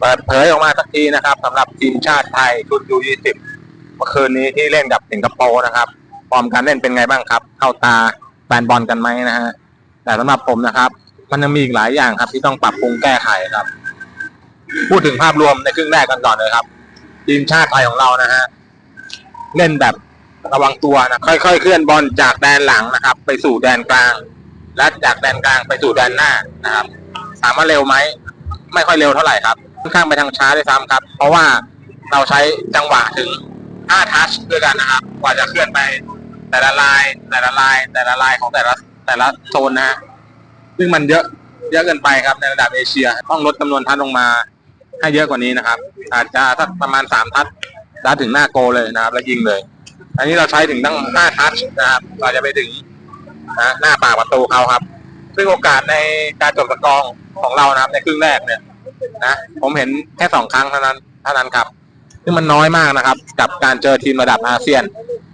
เปิดเผยออกมาสักทีนะครับสำหรับทีมชาติไทยชุดยูยี่สิบเมื่อคืนนี้ที่เล่นกับสิงคโปร์นะครับฟอร์มการเล่นเป็นไงบ้างครับ เข้าตาแฟนบอลกันไหมนะฮะแต่สำหรับผมนะครับ มันยังมีอีกหลายอย่างครับที่ต้องปรับปรุงแก้ไขครับ พูดถึงภาพรวมในครึ่งแรกกันก่อนเลยครับ ทีมชาติไทยของเรานะฮะเล่นแบบระวังตัวนะค่อยๆ เคลื่อนบอลจากแดนหลังนะครับ ไปสู่แดนกลาง และจากแดนกลางไปสู่แดนหน้านะครับถามว่าเร็วไหมไม่ค่อยเร็วเท่าไหร่ครับ ค่อนข้างไปทางช้าด้วยซ้ำครับ เพราะว่าเราใช้จังหวะถึง 5 ทัชด้วยกันนะครับ กว่าจะเคลื่อนไปแต่ละลาย แต่ละลาย แต่ละลายของแต่ละแต่ละโซนนะฮะซึ่งมันเยอะเยอะเกินไปครับในระดับเอเชีย ต้องลดจำนวนทัชลงมาให้เยอะกว่านี้นะครับ อาจจะสักประมาณ 3 ทัชดัดถึงหน้าโกเลยนะครับ แล้วยิงเลย อันนี้เราใช้ถึงตั้ง 5 ทัชนะครับกว่าจะไปถึงหน้าปากประตูเขาครับ ซึ่งโอกาสในการจบสกอร์ของเรานะครับในครึ่งแรกเนี่ย นะผมเห็นแค่สองครั้งเท่านั้นเท่านั้นครับซึ่งมันน้อยมากนะครับ กับการเจอทีมระดับอาเซียน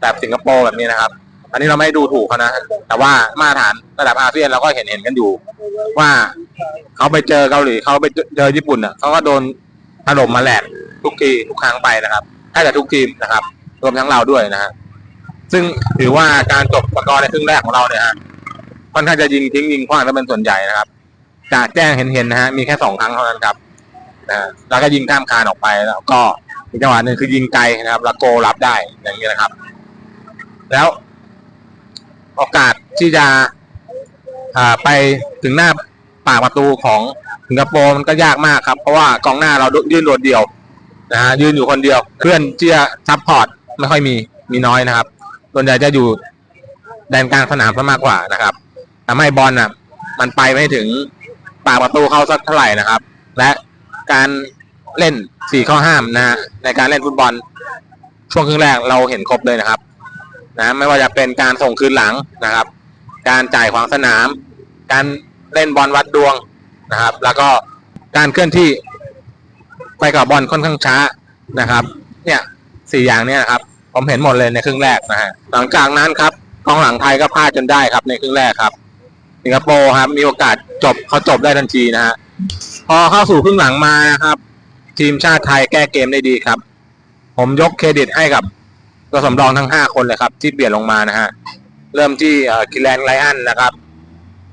แบบสิงคโปร์แบบนี้นะครับ อันนี้เราไม่ได้ดูถูกเขานะ แต่ว่ามาตรฐานระดับอาเซียนเราก็เห็นเห็นกันอยู่ ว่าเขาไปเจอเกาหลีเขาไปเจอญี่ปุ่นอะเขาก็โดนถล่มมาแหลกทุกทีทุกครั้งไปนะครับแทบจะทุกทีมนะครับ รวมทั้งเราด้วยนะฮะซึ่งถือว่าการจบสกอร์ในครึ่งแรกของเราเนี่ยฮะค่อนข้างจะยิงทิ้งยิงขว้างแล้วเป็นส่วนใหญ่นะครับ จากแจ้งเห็นเห็นๆนะฮะมีแค่สองครั้งเท่านั้นครับนะฮะแล้วก็ยิงข้ามคานออกไปแล้วก็อีกจังหวะหนึ่งคือยิงไกลนะครับ แล้วโกรับได้อย่างนี้นะครับ แล้วโอกาสที่จะอ่าไปถึงหน้าปากประตูของสิงคโปร์มันก็ยากมากครับ เพราะว่ากองหน้าเรายืนโดดเดี่ยวนะฮะยืนอยู่คนเดียวเคลื่อนที่จะซับพอร์ตไม่ค่อยมีมีน้อยนะครับส่วนใหญ่จะอยู่แดนกลางสนามซะมากกว่านะครับทำให้บอลน่ะ มันไปไม่ถึง ปากประตูเข้าสักเท่าไหร่นะครับ และการเล่นสี่ข้อห้ามนะฮะในการเล่นฟุตบอลช่วงครึ่งแรกเราเห็นครบเลยนะครับนะไม่ว่าจะเป็นการส่งคืนหลังนะครับ การจ่ายขวางสนาม การเล่นบอลวัดดวงนะครับ แล้วก็การเคลื่อนที่ไปกับบอลค่อนข้างช้านะครับ เนี่ยสี่อย่างเนี้นะครับ ผมเห็นหมดเลยในครึ่งแรกนะฮะหลังจากนั้นครับกองหลังไทยก็พลาดจนได้ครับในครึ่งแรกครับสิงคโปร์ครับมีโอกาส จบเขาจบได้ทันทีนะฮะพอเข้าสู่ครึ่งหลังมานะครับ ทีมชาติไทยแก้เกมได้ดีครับ ผมยกเครดิตให้กับตัวสำรองทั้งห้าคนเลยครับ ที่เปลี่ยนลงมานะฮะเริ่มที่กิแลนไลอันนะครับ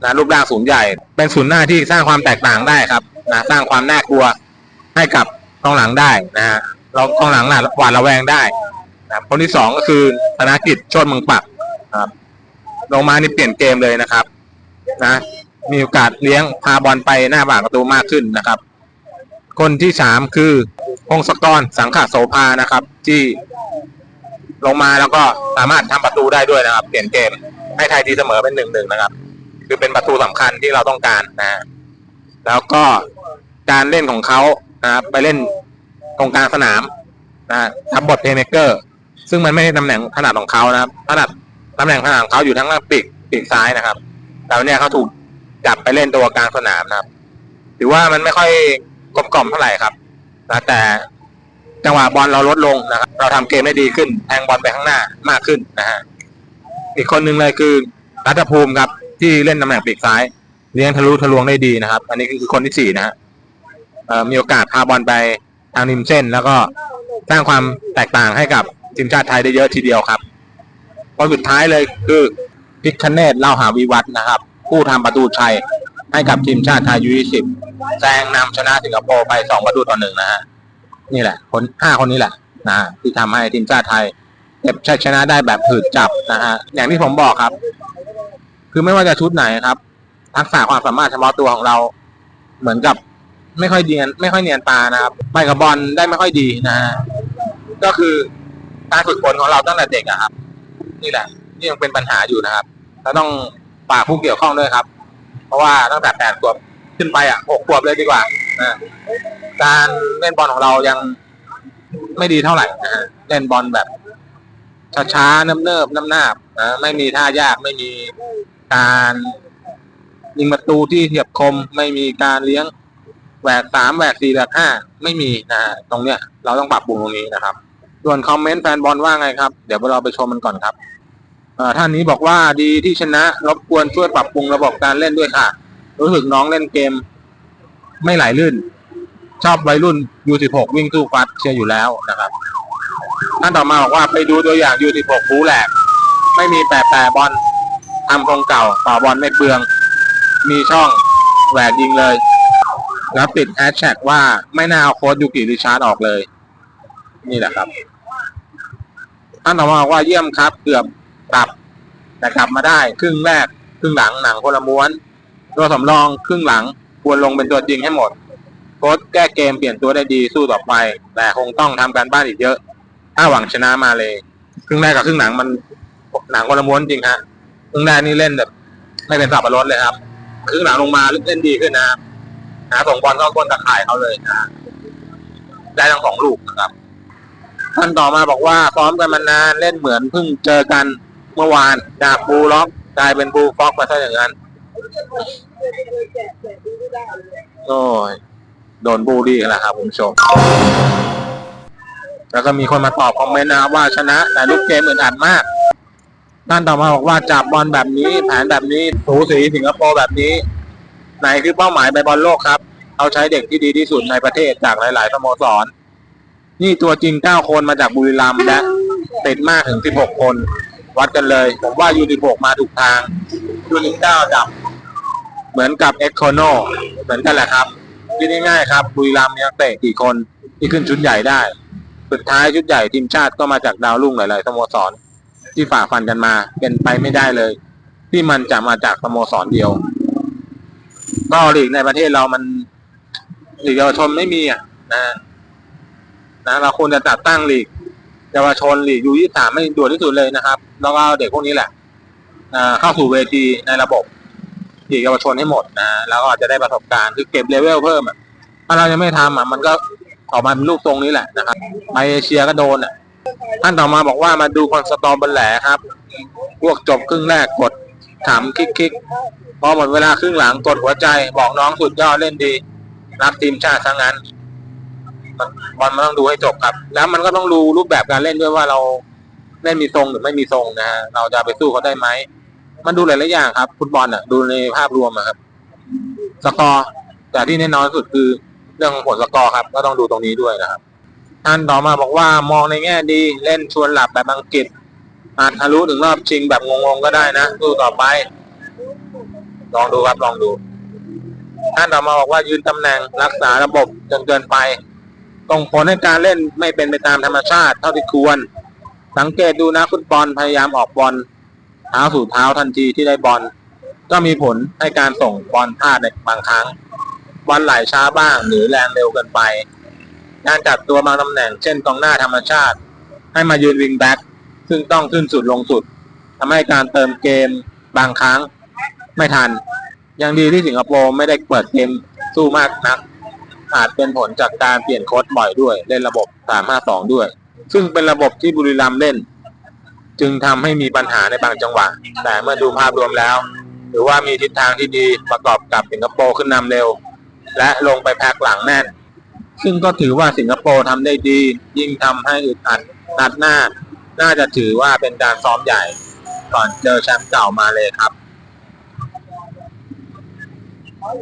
นะรูปร่างสูงใหญ่ เป็นศูนย์หน้าที่สร้างความแตกต่างได้ครับนะสร้างความน่ากลัวให้กับกองหลังได้นะฮะเรากองหลังน่ะหวาดระแวงได้นะคนที่สองก็คือธนกิจชติเมืองปักครับลงมานี่เปลี่ยนเกมเลยนะครับ นะ มีโอกาสเลี้ยงพาบอลไปหน้าบากประตูมากขึ้นนะครับ คนที่สามคือพงศกรสังขะโสภานะครับ ที่ลงมาแล้วก็สามารถทำประตูได้ด้วยนะครับ เปลี่ยนเกมให้ไทยทีเสมอเป็นหนึ่งหนึ่งนะครับ คือเป็นประตูสำคัญที่เราต้องการนะ แล้วก็การเล่นของเขานะครับไปเล่นตรงกลางสนามนะทำบทเพลย์เมเกอร์ซึ่งมันไม่ใช่ตำแหน่งถนัดของเขานะครับถนัดตำแหน่งถนัดของเขาอยู่ทั้งล่างปีกปีกซ้ายนะครับ แต่วันเนี้ยเขาถูก จับไปเล่นตัวกลางสนามนะครับ ถือว่ามันไม่ค่อยกลมกล่อมเท่าไหร่ครับนะแต่จังหวะบอลเราลดลงนะครับ เราทำเกมได้ดีขึ้นแทงบอลไปข้างหน้ามากขึ้นนะฮะอีกคนหนึ่งเลยคือรัฐภูมิครับ ที่เล่นตำแหน่งปีกซ้ายเลี้ยงทะลุทะลวงได้ดีนะครับ อันนี้คือคนที่สี่นะฮะมีโอกาสพาบอลไปทางริมเส้น แล้วก็สร้างความแตกต่างให้กับทีมชาติไทยได้เยอะทีเดียวครับคนสุดท้ายเลยคือพิคเนตเล่าหาวิวัฒนะครับ ผู้ทำประตูชัยให้กับทีมชาติไทยยูยี่สิบแซงนำชนะสิงคโปร์ไปสองประตูต่อหนึ่งนะฮะนี่แหละ คนห้าคนนี้แหละนะฮะที่ทำให้ทีมชาติไทยเก็บชัยชนะได้แบบผืดจับนะฮะอย่างที่ผมบอกครับ คือไม่ว่าจะชุดไหนครับ ทักษะความสามารถเฉพาะตัวของเรา เหมือนกับไม่ค่อยเนียน ไม่ค่อยเนียนตานะครับไปกับบอลได้ไม่ค่อยดีนะฮะก็คือการฝึกฝนของเราตั้งแต่เด็กอะครับ นี่แหละนี่ยังเป็นปัญหาอยู่นะครับเราต้อง ฝากผู้เกี่ยวข้องด้วยครับ เพราะว่าตั้งแต่แปดขวบขึ้นไปอะหกขวบเลยดีกว่านะการเล่นบอลของเรายังไม่ดีเท่าไหร่นะฮะเล่นบอลแบบช้าๆเนิบๆน้ำหนานะไม่มีท่ายากไม่มีการยิงประตูที่เทียบคม ไม่มีการเลี้ยงแหวกสามแหวกสี่แหวกห้าไม่มีนะฮะตรงเนี้ยเราต้องปรับปรุงตรงนี้นะครับ ส่วนคอมเมนต์แฟนบอลว่าไงครับ เดี๋ยวเราไปชมมันก่อนครับ ท่านนี้บอกว่าดีที่ชนะรบกวนช่วยปรับปรุงระบบการเล่นด้วยค่ะ รู้สึกน้องเล่นเกม ไม่ไหลลื่น ชอบวัยรุ่น U16 วิ่งสู้ฟัดเชียร์อยู่แล้วนะครับท่านต่อมาบอกว่าไปดูตัวอย่าง U16 ฟูแหลก ไม่มีแปะแปะบอลทำทรงเก่าต่อบอลไม่เปลือง มีช่องแหวกยิงเลย แล้วติดแอชแท็กว่าไม่น่าเอาโค้ดยูกิริชาร์ดออกเลย นี่แหละครับท่านต่อมาบอกว่าเยี่ยมครับ เกือบ กลับ แต่กลับมาได้ครึ่งแรกครึ่งหลังหนังคนละม้วน ตัวสำรองครึ่งหลังควรลงเป็นตัวจริงให้หมดโค้ชแก้เกมเปลี่ยนตัวได้ดีสู้ต่อไป แต่คงต้องทำการบ้านอีกเยอะ ถ้าหวังชนะมาเลยครึ่งแรกกับครึ่งหลังมันหนังคนละม้วนจริงฮะครึ่งแรกนี่เล่นแบบไม่เป็นสับปะรดเลยครับครึ่งหลังลงมาเล่นดีขึ้นนะครับหาส่งบอลเข้าก้นตะข่ายเขาเลยนะได้ทั้งสองลูกนะครับท่านต่อมาบอกว่าซ้อมกันมานานเล่นเหมือนเพิ่งเจอกัน เมื่อวานจากบูล็อกกลายเป็นบูฟ็อกมาซะอย่างนั้นโอ้ยโดนบูลลี่กันแล้วครับคุณผู้ชม แล้วก็มีคนมาตอบคอมเมนต์นะครับว่าชนะ แต่ลูกเกมอึดอัดมากท่านต่อมาบอกว่าจับบอลแบบนี้ แผนแบบนี้สูสีสิงคโปร์แบบนี้ ไหนคือเป้าหมายไปบอลโลกครับ เอาใช้เด็กที่ดีที่สุดในประเทศจากหลาย ๆ สโมสร นี่ตัวจริง9คนมาจากบุรีรัมย์และติดมากถึง16คน วัดกันเลย ผมว่ายู16 มาถูกทางยู19จับ เหมือนกับเอ็กโคโนเหมือนกันแหละครับคิดง่ายๆครับบุรีรัมย์มีนักเตะกี่คนที่ขึ้นชุดใหญ่ได้ สุดท้ายชุดใหญ่ทีมชาติก็มาจากดาวรุ่งหลายๆสโมสร ที่ฝ่าฟันกันมาเป็นไปไม่ได้เลย ที่มันจะมาจากสโมสรเดียวก็ลีกในประเทศเรามันลีกเยาวชนไม่มีอะนะนะเราควรจะจัดตั้งลีกเยาวชนลีกยูยี่สามไม่ด่วนที่สุดเลยนะครับ แล้วก็เด็กพวกนี้แหละเข้าสู่เวทีในระบบลีกเยาวชนให้หมดนะแล้วก็จะได้ประสบการณ์คือเก็บเลเวลเพิ่มอะถ้าเรายังไม่ทำอะมันก็ออกมาเป็นรูปทรงนี้แหละนะครับไปเอเชียก็โดนอะท่านต่อมาบอกว่ามาดูคอนสตอมบนแหลครับ พวกจบครึ่งแรกกดถามคลิกคิกพอหมดเวลาครึ่งหลังกดหัวใจ บอกน้องสุดยอดเล่นดี รักทีมชาติทั้งนั้นบอลมันต้องดูให้จบครับ แล้วมันก็ต้องดูรูปแบบการเล่นด้วยว่าเรา เล่นมีทรงหรือไม่มีทรงนะฮะเราจะไปสู้เขาได้ไหมมันดูหลายๆอย่างครับฟุตบอลอะดูในภาพรวมครับสกอร์แต่ที่แน่นอนสุดคือเรื่องของผลสกอร์ครับ ก็ต้องดูตรงนี้ด้วยนะครับท่านต่อมาบอกว่ามองในแง่ดีเล่นชวนหลับแบบอังกฤษอาจทะลุถึงรอบชิงแบบงงๆก็ได้นะสู้ต่อไป ลองดูครับลองดู ท่านต่อมาบอกว่ายืนตำแหน่งรักษาระบบจนเกินไปส่งผลให้การเล่นไม่เป็นไปตามธรรมชาติเท่าที่ควร สังเกตดูนะฟุตบอลพยายามออกบอลเท้าสู่เท้าทันทีที่ได้บอลก็มีผลให้การส่งบอลพลาดในบางครั้งบอลไหลช้าบ้างหรือแรงเร็วเกินไป การจัดตัวบางตำแหน่งเช่นกองหน้าธรรมชาติ ให้มายืนวิงแบ็กซึ่งต้องขึ้นสุดลงสุดทำให้การเติมเกมบางครั้งไม่ทัน ยังดีที่สิงคโปร์ไม่ได้เปิดเกมสู้มากนัก อาจเป็นผลจากการเปลี่ยนโค้ชบ่อยด้วยเล่นระบบ 3-5-2 ด้วย ซึ่งเป็นระบบที่บุรีรัมย์เล่น จึงทำให้มีปัญหาในบางจังหวะ แต่เมื่อดูภาพรวมแล้วหรือว่ามีทิศทางที่ดีประกอบกับสิงคโปร์ขึ้นนำเร็ว และลงไปแพ็คหลังแน่น ซึ่งก็ถือว่าสิงคโปร์ทำได้ดี ยิ่งทำให้อึดอัดนัดหน้า น่าจะถือว่าเป็นการซ้อมใหญ่ ก่อนเจอแชมป์เก่ามาเลยครับ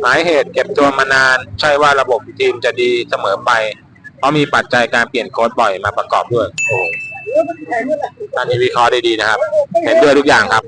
สาเหตุเก็บตัวมานาน ใช่ว่าระบบทีมจะดีเสมอไป เพราะมีปัจจัยการเปลี่ยนโค้ดบ่อยมาประกอบด้วยโอ้ท่านนี้วิเคราะห์ได้ดีนะครับ เห็นด้วยทุกอย่างครับ